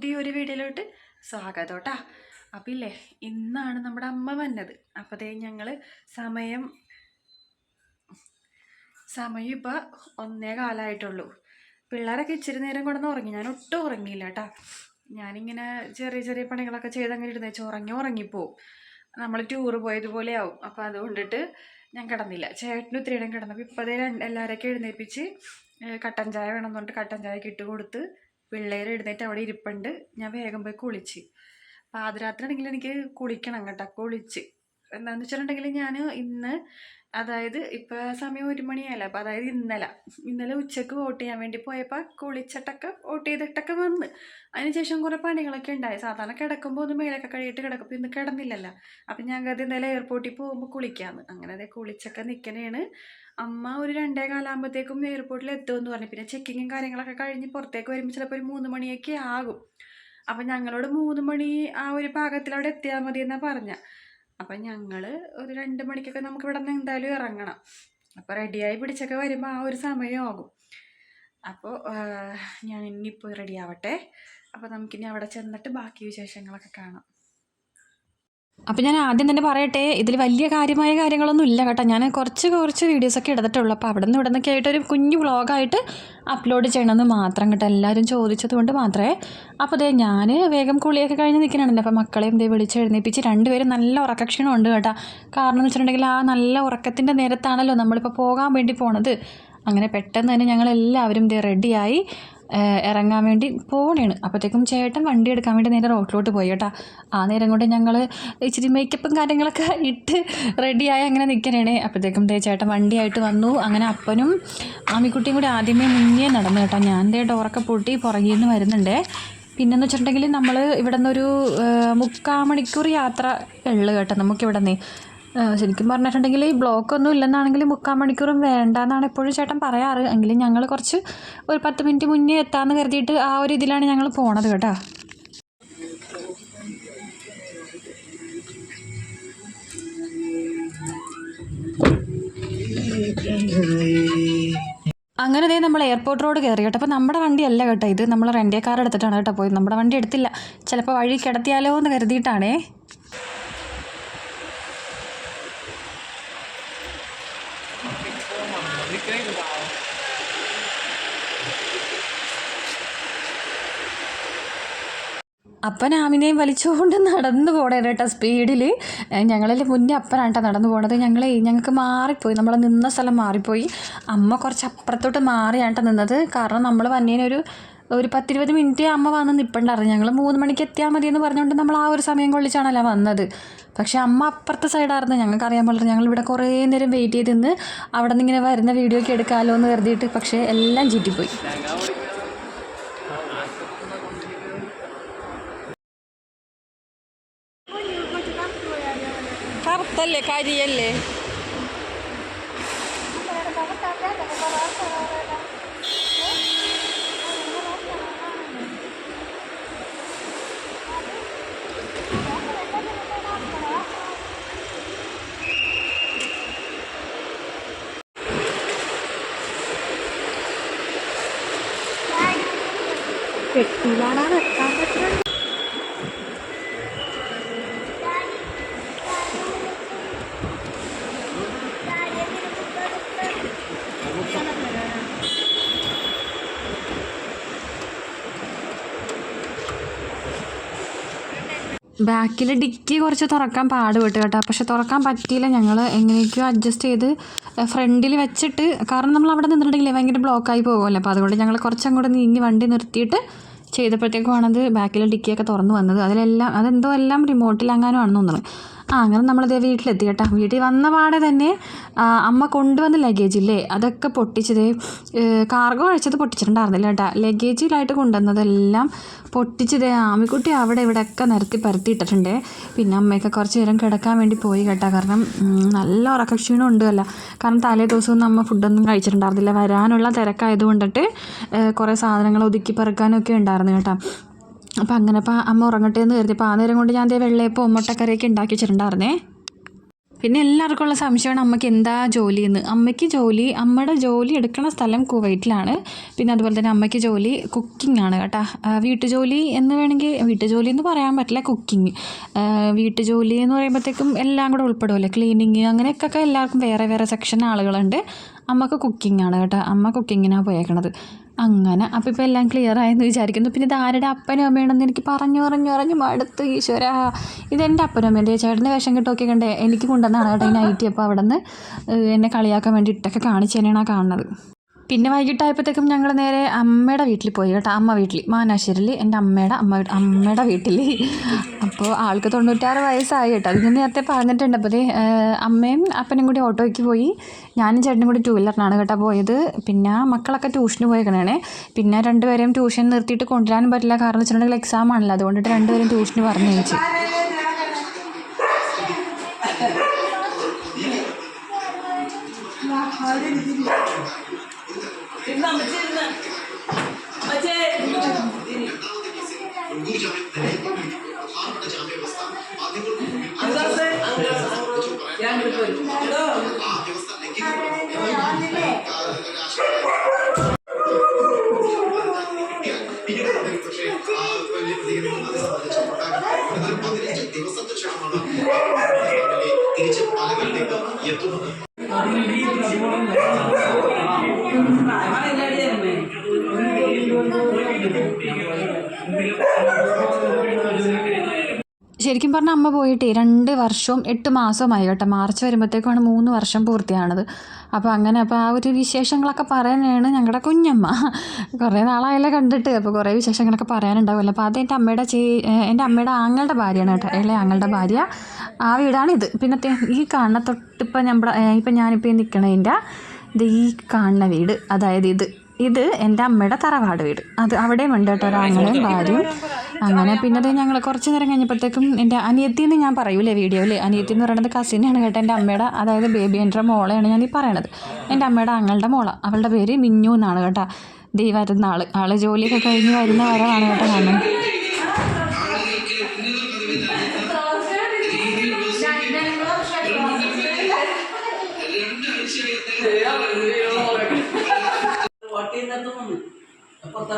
പുതിയൊരു വീഡിയോയിലോട്ട് സ്വാഗതം കേട്ടാ അപ്പം ഇല്ലേ ഇന്നാണ് നമ്മുടെ അമ്മ വന്നത്. അപ്പോഴത്തേ ഞങ്ങൾ സമയം സമയം ഇപ്പോൾ ഒന്നേ കാലമായിട്ടുള്ളൂ പിള്ളേരൊക്കെ ഇച്ചിരി നേരം കൊണ്ടൊന്ന് ഉറങ്ങി. ഞാൻ ഒട്ടും ഉറങ്ങിയില്ല കേട്ടാ. ഞാനിങ്ങനെ ചെറിയ ചെറിയ പണികളൊക്കെ ചെയ്തങ്ങനെ ഇരുന്ന് വെച്ചാൽ ഉറങ്ങി ഉറങ്ങിപ്പോവും. നമ്മൾ ടൂറ് പോയതുപോലെ ആവും. അപ്പോൾ അതുകൊണ്ടിട്ട് ഞാൻ കിടന്നില്ല. ചേട്ടന് ഇത്തിരി ഇടം കിടന്നപ്പോൾ ഇപ്പോഴത്തെ എല്ലാവരെയൊക്കെ എഴുന്നേൽപ്പിച്ച് കട്ടൻ ചായ വേണമെന്നുകൊണ്ട് കട്ടൻ ചായക്ക് ഇട്ട് കൊടുത്ത് പിള്ളേർ എഴുന്നേറ്റ് അവിടെ ഇരിപ്പുണ്ട്. ഞാൻ വേഗം പോയി കുളിച്ച്. പാതിരാത്രി ആണെങ്കിൽ എനിക്ക് കുളിക്കണം കേട്ടോ കുളിച്ച്. എന്താണെന്ന് വെച്ചിട്ടുണ്ടെങ്കിൽ ഞാൻ ഇന്ന് അതായത് ഇപ്പോൾ സമയം ഒരു മണിയായല്ലോ അപ്പോൾ അതായത് ഇന്നലെ ഇന്നലെ ഉച്ചയ്ക്ക് വോട്ട് ചെയ്യാൻ വേണ്ടി പോയപ്പോൾ കുളിച്ചിട്ടൊക്കെ വോട്ട് ചെയ്തിട്ടൊക്കെ വന്ന്. അതിനുശേഷം കുറേ പണികളൊക്കെ ഉണ്ടായി. സാധാരണ കിടക്കുമ്പോൾ ഒന്ന് മേലൊക്കെ കഴിയിട്ട് കിടക്കുമ്പോൾ ഇന്ന് കിടന്നില്ലല്ലോ. അപ്പം ഞാൻ എന്തായാലും എയർപോർട്ടിൽ പോകുമ്പോൾ കുളിക്കാമെന്ന് അങ്ങനെ അതെ കുളിച്ചൊക്കെ നിൽക്കണേണ് അമ്മ ഒരു രണ്ടേ കാലാകുമ്പോഴത്തേക്കും എയർപോർട്ടിൽ എത്തുമെന്ന് പറഞ്ഞു. പിന്നെ ചെക്കിങ്ങും കാര്യങ്ങളൊക്കെ കഴിഞ്ഞ് പുറത്തേക്ക് വരുമ്പോൾ ചിലപ്പോൾ ഒരു മൂന്ന് മണിയൊക്കെ ആകും. അപ്പം ഞങ്ങളോട് മൂന്ന് മണി ആ ഒരു പാകത്തിൽ അവിടെ എത്തിയാൽ മതി എന്നാണ് പറഞ്ഞ. അപ്പം ഞങ്ങൾ ഒരു രണ്ട് മണിക്കൊക്കെ നമുക്ക് ഇവിടെ നിന്ന് എന്തായാലും ഇറങ്ങണം. അപ്പോൾ റെഡിയായി പിടിച്ചൊക്കെ വരുമ്പോൾ ആ ഒരു സമയമാകും അപ്പോൾ ഞാൻ ഇനിയിപ്പോൾ റെഡി ആവട്ടെ. അപ്പോൾ നമുക്കിനി അവിടെ ചെന്നിട്ട് ബാക്കി വിശേഷങ്ങളൊക്കെ കാണാം. അപ്പം ഞാൻ ആദ്യം തന്നെ പറയട്ടെ ഇതിൽ വലിയ കാര്യമായ കാര്യങ്ങളൊന്നും ഇല്ല കേട്ടോ. ഞാൻ കുറച്ച് കുറച്ച് വീഡിയോസൊക്കെ എടുത്തിട്ടുള്ളൂ. അപ്പോൾ അവിടെ നിന്ന് ഇവിടെ നിന്നൊക്കെ ആയിട്ട് ഒരു കുഞ്ഞു വ്ളോഗായിട്ട് അപ്ലോഡ് ചെയ്യണമെന്ന് മാത്രം കേട്ടോ എല്ലാവരും ചോദിച്ചത് കൊണ്ട് മാത്രമേ. അപ്പോൾ അതേ ഞാൻ വേഗം കുളിയൊക്കെ കഴിഞ്ഞ് നിൽക്കണുണ്ട്. അപ്പോൾ മക്കളെയും ദേ വിളിച്ച് എഴുന്നേപ്പിച്ച് രണ്ടുപേരും നല്ല ഉറക്കക്ഷീണം ഉണ്ട് കേട്ടോ. കാരണം എന്ന് വെച്ചിട്ടുണ്ടെങ്കിൽ ആ നല്ല ഉറക്കത്തിന്റെ നേരത്താണല്ലോ നമ്മളിപ്പോൾ പോകാൻ വേണ്ടി പോണത്. അങ്ങനെ പെട്ടെന്ന് തന്നെ ഞങ്ങളെല്ലാവരും ദേ റെഡിയായി ഇറങ്ങാൻ വേണ്ടി പോണേണ് അപ്പോഴത്തേക്കും ചേട്ടൻ വണ്ടി എടുക്കാൻ വേണ്ടി നേരെ റോട്ടിലോട്ട് പോയി കേട്ടോ. ആ നേരം കൊണ്ട് ഞങ്ങൾ ഇച്ചിരി മേക്കപ്പും കാര്യങ്ങളൊക്കെ ഇട്ട് റെഡിയായി അങ്ങനെ നിൽക്കണേണേ അപ്പോഴത്തേക്കും ദേ ചേട്ടൻ വണ്ടിയായിട്ട് വന്നു. അങ്ങനെ അപ്പനും ആമിക്കുട്ടിയും കൂടി ആദ്യമേ മുന്നേ നടന്നു കേട്ടോ. ഞാൻ ദേ ഡോറൊക്കെ പൊട്ടി പുറകിൽ നിന്ന് വരുന്നുണ്ടേ. പിന്നെന്ന് വെച്ചിട്ടുണ്ടെങ്കിൽ നമ്മൾ ഇവിടെ നിന്നൊരു മുക്കാൽ മണിക്കൂർ യാത്ര ഉള്ളു കേട്ടോ നമുക്കിവിടെ നിന്ന് ശരിക്കും പറഞ്ഞിട്ടുണ്ടെങ്കിൽ ഈ ബ്ലോക്ക് ഒന്നും ഇല്ലെന്നാണെങ്കിൽ മുക്കാൽ മണിക്കൂറും വേണ്ട എന്നാണ് എപ്പോഴും ചേട്ടൻ പറയാറ്. എങ്കിലും ഞങ്ങൾ കുറച്ച് ഒരു പത്ത് മിനിറ്റ് മുന്നേ എത്താമെന്ന് കരുതിയിട്ട് ആ ഒരു ഇതിലാണ് ഞങ്ങൾ പോണത് കേട്ടോ. അങ്ങനെ ദേ നമ്മൾ എയർപോർട്ട് റോഡ് കയറി കേട്ടോ. അപ്പോൾ നമ്മുടെ വണ്ടിയല്ല കേട്ടോ ഇത്. നമ്മൾ റെന്റേ കാർ എടുത്തിട്ടാണ് കേട്ടോ പോയത്. നമ്മുടെ വണ്ടി എടുത്തില്ല. ചിലപ്പോൾ വഴി കിടത്തിയാലോ എന്ന് കരുതിയിട്ടാണേ. അപ്പൻ ആമിനെയും വലിച്ചുകൊണ്ട് നടന്നു പോണേ കേട്ടോ സ്പീഡിൽ ഞങ്ങളിൽ മുന്നേ അപ്പനാണ് കേട്ടോ നടന്നു പോണത്. ഞങ്ങളെ ഞങ്ങൾക്ക് മാറിപ്പോയി. നമ്മൾ നിന്ന സ്ഥലം മാറിപ്പോയി. അമ്മ കുറച്ച് അപ്പുറത്തോട്ട് മാറിയാണ് കേട്ടോ നിന്നത്. കാരണം നമ്മൾ വന്നതിനൊരു ഒരു പത്തിരുപത് മിനിറ്റ് അമ്മ വന്ന് നിൽപ്പുണ്ടായിരുന്നു ഞങ്ങൾ മൂന്ന് മണിക്ക് എത്തിയാൽ മതി എന്ന് പറഞ്ഞുകൊണ്ട് നമ്മൾ ആ ഒരു സമയം കൊള്ളിച്ചാണല്ലോ വന്നത്. പക്ഷേ അമ്മ അപ്പുറത്തെ സൈഡായിരുന്നു. ഞങ്ങൾക്ക് അറിയാൻ പാടില്ല. ഞങ്ങൾ ഇവിടെ കുറേ നേരം വെയിറ്റ് ചെയ്ത് നിന്ന് അവിടെ നിന്ന് ഇങ്ങനെ വരുന്ന വീഡിയോ ഒക്കെ എടുക്കാമല്ലോ എന്ന് കരുതിയിട്ട് പക്ഷേ എല്ലാം ചീറ്റിപ്പോയി. ele, cai de ele. Thank you. ബാക്കിൽ ഡിക്കി കുറച്ച് തുറക്കാൻ പാടുപെട്ട് കേട്ടോ. പക്ഷെ തുറക്കാൻ പറ്റിയില്ല. ഞങ്ങൾ എങ്ങനെയൊക്കെയോ അഡ്ജസ്റ്റ് ചെയ്ത് ഫ്രണ്ടിൽ വെച്ചിട്ട് കാരണം നമ്മൾ അവിടെ നിന്നിട്ടുണ്ടെങ്കിൽ ഭയങ്കര ബ്ലോക്കായി പോകുമല്ലോ. അപ്പോൾ അതുകൊണ്ട് ഞങ്ങൾ കുറച്ചങ്ങോട്ട് നീങ്ങി വണ്ടി നിർത്തിയിട്ട് ചെയ്തപ്പോഴത്തേക്കുമാണത് ബാക്കിലെ ഡിക്കിയൊക്കെ തുറന്നു വന്നത്. അതിലെല്ലാം അതെന്തോ എല്ലാം റിമോട്ടിലെങ്ങാനും ആണെന്ന് തോന്നുന്നത് ആ അങ്ങനെ നമ്മളത് വീട്ടിലെത്തി കേട്ടോ. വീട്ടിൽ വന്ന പാടെ തന്നെ അമ്മ കൊണ്ടുവന്ന ലഗേജ് ഇല്ലേ അതൊക്കെ പൊട്ടിച്ചത് കാർഗോ അഴിച്ചത് പൊട്ടിച്ചിട്ടുണ്ടായിരുന്നില്ല കേട്ടോ. ലഗേജിലായിട്ട് കൊണ്ടുവന്നതെല്ലാം പൊട്ടിച്ചത് ആമിക്കുട്ടി അവിടെ ഇവിടെയൊക്കെ നിരത്തി പരത്തിയിട്ടിട്ടുണ്ട്. പിന്നെ അമ്മയൊക്കെ കുറച്ച് നേരം കിടക്കാൻ വേണ്ടി പോയി കേട്ടോ. കാരണം നല്ല ഉറക്കക്ഷീണം ഉണ്ടല്ല കാരണം തലേ ദിവസമൊന്നും അമ്മ ഫുഡൊന്നും കഴിച്ചിട്ടുണ്ടായിരുന്നില്ല. വരാനുള്ള തിരക്കായത് കൊണ്ടിട്ട് കുറേ സാധനങ്ങൾ ഒതുക്കി പെറുക്കാനൊക്കെ ഉണ്ടായിരുന്നു കേട്ടോ. അപ്പം അങ്ങനെ അപ്പം അമ്മ ഉറങ്ങട്ടെ എന്ന് കരുതി. അപ്പോൾ ആ നേരം കൊണ്ട് ഞാൻ അതേ വെള്ളയപ്പം മുട്ടക്കറിയൊക്കെ ഉണ്ടാക്കി വെച്ചിട്ടുണ്ടായിരുന്നേ. പിന്നെ എല്ലാവർക്കും ഉള്ള സംശയമാണ് അമ്മയ്ക്ക് എന്താ ജോലി എന്ന് അമ്മയ്ക്ക് ജോലി അമ്മയുടെ ജോലി എടുക്കുന്ന സ്ഥലം കുവൈറ്റിലാണ്. പിന്നെ അതുപോലെ തന്നെ അമ്മയ്ക്ക് ജോലി കുക്കിംഗ് ആണ് കേട്ടോ. വീട്ടുജോലി എന്ന് വേണമെങ്കിൽ വീട്ടുജോലി എന്ന് പറയാൻ പറ്റില്ല കുക്കിംഗ് വീട്ടുജോലി എന്ന് പറയുമ്പോഴത്തേക്കും എല്ലാം കൂടെ ഉൾപ്പെടുമല്ലോ ക്ലീനിങ് അങ്ങനെയൊക്കെ എല്ലാവർക്കും വേറെ വേറെ സെക്ഷൻ ആളുകളുണ്ട്. അമ്മയ്ക്ക് കുക്കിംഗ് ആണ് കേട്ടോ. അമ്മ കുക്കിങ്ങിനാണ് പോയേക്കണത്. അങ്ങനെ. അപ്പോൾ ഇപ്പോൾ എല്ലാം ക്ലിയർ ആയെന്ന് വിചാരിക്കുന്നു. പിന്നെ ഇത് ആരുടെ അപ്പനും അമ്മയാണെന്ന് എനിക്ക് പറഞ്ഞു പറഞ്ഞു പറഞ്ഞു. മടുത്തു. ഈശ്വര. ഇതെന്റെ അപ്പനും അമ്മേന്റെ ചേട്ടന്റെ വേഷം കെട്ടൊക്കെ കണ്ടേ. എനിക്ക് കൊണ്ടുവന്നാണ് കേട്ടോ ഈ നൈറ്റി അപ്പോൾ അവിടെ നിന്ന് എന്നെ കളിയാക്കാൻ വേണ്ടിയിട്ടൊക്കെ കാണിച്ചു തന്നെയാണ് ആ കാണുന്നത്. പിന്നെ വൈകിട്ടായപ്പോഴത്തേക്കും ഞങ്ങൾ നേരെ അമ്മയുടെ വീട്ടിൽ പോയി കേട്ടോ അമ്മ വീട്ടിൽ മാനാശ്ശേരിയിൽ എന്റെ അമ്മയുടെ അമ്മ അമ്മയുടെ വീട്ടിൽ അപ്പോൾ ആൾക്ക് തൊണ്ണൂറ്റാറ് വയസ്സായി കേട്ടോ. അത് ഞാൻ നേരത്തെ പറഞ്ഞിട്ടുണ്ട്. അപ്പോൾ ദേ, അമ്മയും അപ്പനും കൂടി ഓട്ടോയ്ക്ക് പോയി. ഞാനും ചേട്ടനും കൂടി ടൂ വീലറിനാണ് കേട്ടോ പോയത്. പിന്നെ മക്കളൊക്കെ ട്യൂഷന് പോയേക്കണേ പിന്നെ രണ്ടുപേരെയും ട്യൂഷൻ നിർത്തിയിട്ട് കൊണ്ടുവരാനും പറ്റില്ല. കാരണം വെച്ചിട്ടുണ്ടെങ്കിൽ എക്സാം ആണല്ലോ. അതുകൊണ്ടിട്ട് രണ്ടുപേരും ട്യൂഷന് പറഞ്ഞു വെച്ചു ഇരുന്ന് അമ്മച്ചി ഇരുന്ന്. അമ്മച്ചി. അങ്കാസ്, ശരിക്കും പറഞ്ഞാൽ അമ്മ പോയിട്ട് രണ്ട് വർഷവും എട്ട് മാസവുമായി കേട്ടോ. മാർച്ച് വരുമ്പോഴത്തേക്കുമാണ് മൂന്ന് വർഷം പൂർത്തിയാണത്. അപ്പോൾ അങ്ങനെ അപ്പോൾ ആ ഒരു വിശേഷങ്ങളൊക്കെ പറയാനാണ് ഞങ്ങളുടെ കുഞ്ഞമ്മ. കുറേ നാളായല്ലേ കണ്ടിട്ട്. അപ്പോൾ കുറേ വിശേഷങ്ങളൊക്കെ പറയാനുണ്ടാവുമല്ലോ. അപ്പോൾ അത് എന്റെ അമ്മയുടെ ചേ എന്റെ അമ്മയുടെ ആങ്ങളുടെ ഭാര്യയാണ് കേട്ടോ. ഇളയ ആങ്ങളുടെ ഭാര്യ. ആ വീടാണിത്. പിന്നെ ഈ കാണുന്ന തൊട്ടിപ്പോൾ നമ്മുടെ ഇപ്പം ഞാനിപ്പോൾ നിൽക്കണതിന്റെ ഇത് ഈ കാണുന്ന വീട്. അതായത് ഇത്. ഇത് എന്റെ അമ്മയുടെ തറവാട് വീട്. അത് അവിടെയും ഉണ്ട് കേട്ടോ ഒരാങ്ങളും ഭാര്യയും. അങ്ങനെ പിന്നെ അത് ഞങ്ങൾ കുറച്ച് നേരം കഴിഞ്ഞപ്പോഴത്തേക്കും എന്റെ അനിയത്തി എന്ന് ഞാൻ പറയൂലേ വീഡിയോയിൽ അനിയത്തി എന്ന് പറയുന്നത് കസിനാണ് കേട്ടോ എന്റെ അമ്മയുടെ അതായത് ബേബി എന്റെ മോളെയാണ് ഞാൻ ഈ പറയണത്. എന്റെ അമ്മയുടെ അങ്ങളുടെ മോള. അവളുടെ പേര് മിന്നു എന്നാണ് കേട്ടോ. ദീ ആൾ ആൾ ജോലിയൊക്കെ കഴിഞ്ഞ് വരുന്ന വരവാണ് കേട്ടോ കാണുന്നത്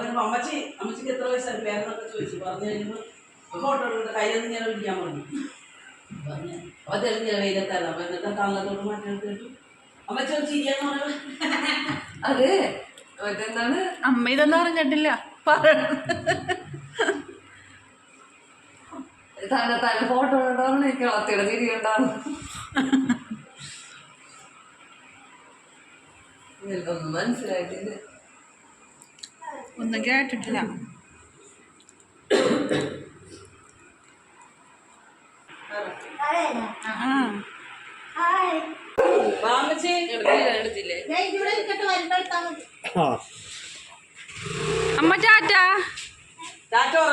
വരുമ്പോ അമ്മച്ചി അമ്മച്ചിക്ക് എത്ര വയസ്സായി? പേരെന്നൊക്കെ ചോദിച്ചു. പറഞ്ഞു കഴിഞ്ഞപ്പോ ഫോട്ടോ എടുത്തിട്ട് കയ്യൊന്നും ഞാൻ വിളിക്കാൻ പറഞ്ഞു. പറഞ്ഞു അപ്പൊ തെളിഞ്ഞ വെയിലത്തല്ല? അപ്പൊ എന്നിട്ട് താങ്കളോട് മാറ്റിയെടുത്തിട്ട് അമ്മച്ചി ഒന്ന് ചിരിയെന്ന് പറഞ്ഞു? അത്. മറ്റെന്താണ്? അമ്മ ഇതൊന്നും അറിഞ്ഞിട്ടില്ല തന്നെ തന്നെ ഫോട്ടോ ഉണ്ടാവും എനിക്ക് വളർത്തിയുടെ ചിരി ഉണ്ടാവും ഒന്നും മനസ്സിലായിട്ടില്ല. ഒന്നും കേട്ടിട്ടില്ല. അമ്മ ടാറ്റോറ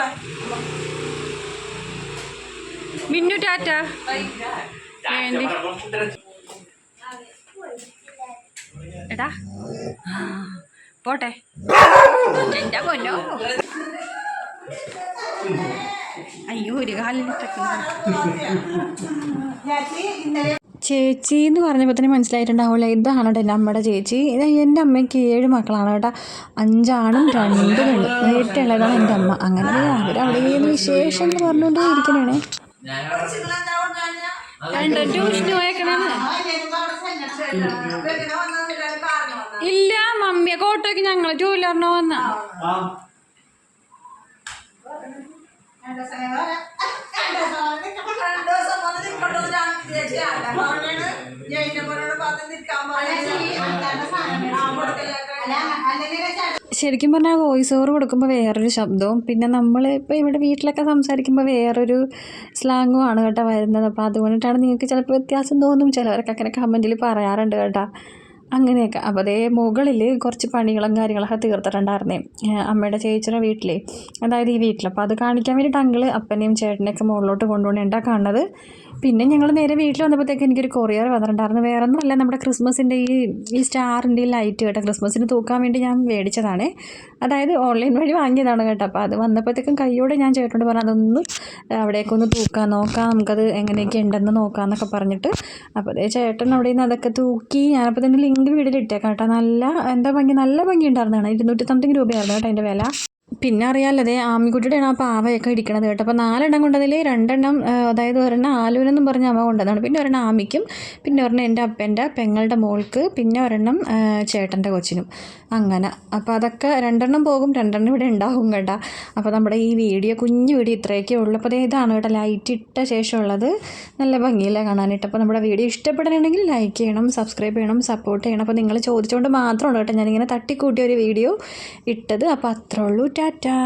മിന്നു ടാറ്റ. വേണ്ടി. എടാ. ആ, പോട്ടെ. എന്റെ പൊന്നോ. അയ്യോ ഒരു ചേച്ചി എന്ന് പറഞ്ഞപ്പോൾ തന്നെ മനസ്സിലായിട്ടുണ്ടാവില്ല ഇതാണ് കേട്ടോ എന്റെ അമ്മയുടെ ചേച്ചി. ഇത് എന്റെ അമ്മയ്ക്ക് ഏഴ് മക്കളാണ് കേട്ടോ. അഞ്ചാണും രണ്ട് പെണ്ണും. ഏറ്റുള്ളതാണ് എന്റെ അമ്മ. അങ്ങനെ അവരവിടെ നിന്ന് എന്ന് പറഞ്ഞുകൊണ്ടേ ഇരിക്കണേ ട്യൂഷന് പോയേക്കണേന്ന്. ഇല്ല മമ്മിയെ കോട്ടയ്ക്ക് ഞങ്ങൾ ടൂ വീലറിന് വന്ന. ശരിക്കും പറഞ്ഞാൽ വോയിസ് ഓവർ കൊടുക്കുമ്പോൾ വേറൊരു ശബ്ദവും പിന്നെ നമ്മൾ ഇപ്പോൾ ഇവിടെ വീട്ടിലൊക്കെ സംസാരിക്കുമ്പോൾ വേറൊരു സ്ലാങ്ങും ആണ് കേട്ടോ വരുന്നത്. അപ്പോൾ അതുകൊണ്ടിട്ടാണ് നിങ്ങൾക്ക് ചിലപ്പോൾ വ്യത്യാസം തോന്നും. ചിലവരൊക്കെ അങ്ങനെ കമന്റിൽ പറയാറുണ്ട് കേട്ടോ. അങ്ങനെയൊക്കെ. അപ്പോൾ അതേ മുകളിൽ കുറച്ച് പണികളും കാര്യങ്ങളൊക്കെ തീർത്തിട്ടുണ്ടായിരുന്നേ അമ്മയുടെ ചേച്ചിയുടെ വീട്ടിലേ. അതായത് ഈ വീട്ടിൽ അപ്പോൾ അത് കാണിക്കാൻ വേണ്ടിയിട്ട് അങ്കിൾ അപ്പനെയും ചേട്ടനെയൊക്കെ മുകളിലോട്ട് കൊണ്ടുപോകണേണ്ടാ കാണുന്നത്? പിന്നെ ഞങ്ങൾ നേരെ വീട്ടിൽ വന്നപ്പോഴത്തേക്ക് എനിക്കൊരു കൊറിയർ വന്നിട്ടുണ്ടായിരുന്നു. വേറെ ഒന്നുമല്ല നമ്മുടെ ക്രിസ്മസിന്റെ ഈ ഈ സ്റ്റാറിന്റെ ഈ ലൈറ്റ് കേട്ടോ ക്രിസ്മസിന് തൂക്കാൻ വേണ്ടി ഞാൻ മേടിച്ചതാണ്. അതായത് ഓൺലൈൻ വഴി വാങ്ങിയതാണ് കേട്ടോ. അപ്പോൾ അത് വന്നപ്പോഴത്തേക്കും കൈയോടെ ഞാൻ ചേട്ടനോട് പറഞ്ഞു അതൊന്ന് അവിടേക്കൊന്ന് തൂക്കാൻ നോക്കാം നമുക്കത് എങ്ങനെയൊക്കെ ഉണ്ടെന്ന് നോക്കാമെന്നൊക്കെ പറഞ്ഞിട്ട്. അപ്പോൾ അതേ ചേട്ടൻ അവിടെ നിന്ന് അതൊക്കെ തൂക്കി ഞാനപ്പോൾ തന്നെ ലിങ്ക് വീട്ടിലിട്ടേക്കാം കേട്ടോ. നല്ല എന്താ ഭംഗി നല്ല ഭംഗി ഉണ്ടായിരുന്നതാണ്. ഇരുന്നൂറ്റി സംതിങ് രൂപയായിരുന്നു കേട്ടോ അതിന്റെ വില. പിന്നെ അറിയാലതേ ആമിക്കുട്ടിയുടെയാണ് ആ പാവയൊക്കെ ഇടിക്കണത് കേട്ടോ. അപ്പോൾ നാലെണ്ണം കൊണ്ടതിൽ രണ്ടെണ്ണം അതായത് ഒരെണ്ണം ആലുവിനെന്നും പറഞ്ഞ അമ്മ കൊണ്ടതാണ്. പിന്നെ ഒരെണ്ണം ആമിക്കും പിന്നെ ഒരെണ്ണം എന്റെ അപ്പന്റെ പെങ്ങളുടെ മോൾക്ക് പിന്നെ ഒരെണ്ണം ചേട്ടന്റെ കൊച്ചിനും. അങ്ങനെ. അപ്പോൾ അതൊക്കെ രണ്ടെണ്ണം പോകും രണ്ടെണ്ണം ഇവിടെ ഉണ്ടാകും കേട്ടോ. അപ്പോൾ നമ്മുടെ ഈ വീഡിയോ കുഞ്ഞു വീഡിയോ ഇത്രയൊക്കെ ഉള്ളൂ. അപ്പോൾ ഇതാണ് കേട്ടോ ലൈറ്റ് ഇട്ട ശേഷമുള്ളത്. നല്ല ഭംഗിയില്ല കാണാനായിട്ട്. അപ്പോൾ നമ്മുടെ വീഡിയോ ഇഷ്ടപ്പെടണമെങ്കിൽ ലൈക്ക് ചെയ്യണം സബ്സ്ക്രൈബ് ചെയ്യണം സപ്പോർട്ട് ചെയ്യണം. അപ്പോൾ നിങ്ങൾ ചോദിച്ചുകൊണ്ട് മാത്രമാണ് കേട്ടോ. ഞാനിങ്ങനെ തട്ടിക്കൂട്ടിയ ഒരു വീഡിയോ ഇട്ടത്. അപ്പോൾ അത്രേ ഉള്ളൂ. ടാറ്റാ